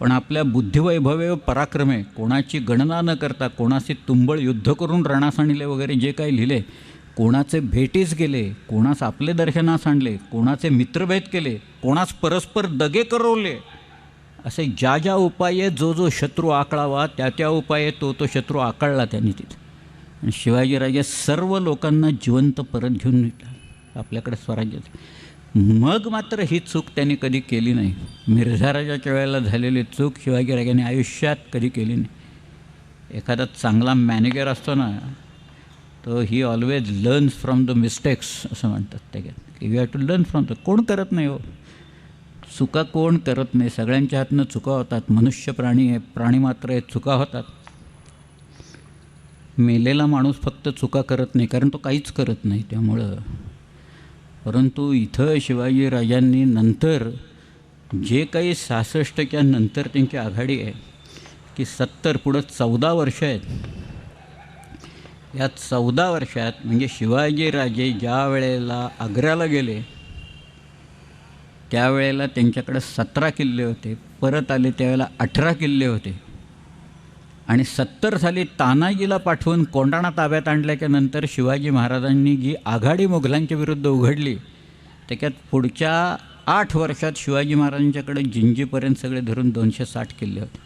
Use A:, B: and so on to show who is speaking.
A: पण आपल्या बुद्धिवैभवे व पराक्रमे कोणाची गणना न करता कोणाशी तुंबळ युद्ध करून रणास आणले वगैरे जे काही लिहिले कोणाचे भेटीस गेले कोणास आपले दर्शनास आणले कोणाचे मित्रभेद केले कोणास परस्पर दगे करवले असे ज्या ज्या उपाये जो जो शत्रू आकळावा त्या त्या उपाये तो तो शत्रू आकळला त्यांनी तिथे. आणि शिवाजीराजे सर्व लोकांना जिवंत परत घेऊन आपल्याकडे स्वराज्य मग मात्र ही चूक त्यांनी कधी केली नाही. मिर्झाराजाच्या वेळेला झालेली चूक शिवाजीराजांनी आयुष्यात कधी केली नाही. एखादा चांगला मॅनेजर असतो ना तो he always learns from the mistakes असं म्हणतात त्याच्यात you have to learn from the कोण करत नाही हो? चुका कोण करत नाही? सगळ्यांच्या हातनं चुका होतात. मनुष्य प्राणी आहे प्राणी मात्र आहे चुका होतात. मेलेला माणूस फक्त चुका करत नाही कारण तो काहीच करत नाही त्यामुळं. परंतु इथं शिवाजी राजांनी नंतर जे काही सहासष्टच्या नंतर त्यांची आघाडी आहे की सत्तर पुढं चौदा वर्ष आहेत. या चौदा वर्षात म्हणजे शिवाजीराजे ज्या वेळेला आग्र्याला गेले त्यावेळेला त्यांच्याकडे सतरा किल्ले होते परत आले त्यावेळेला अठरा किल्ले होते. आणि सत्तर साली तानाजीला पाठवून कोंडाणा ताब्यात आणल्याच्या नंतर शिवाजी महाराजांनी जी आघाडी मुघलांच्या विरुद्ध उघडली त्याच्यात पुढच्या आठ वर्षात शिवाजी महाराजांच्याकडे जिंजीपर्यंत सगळे धरून दोनशे साठ किल्ले होते.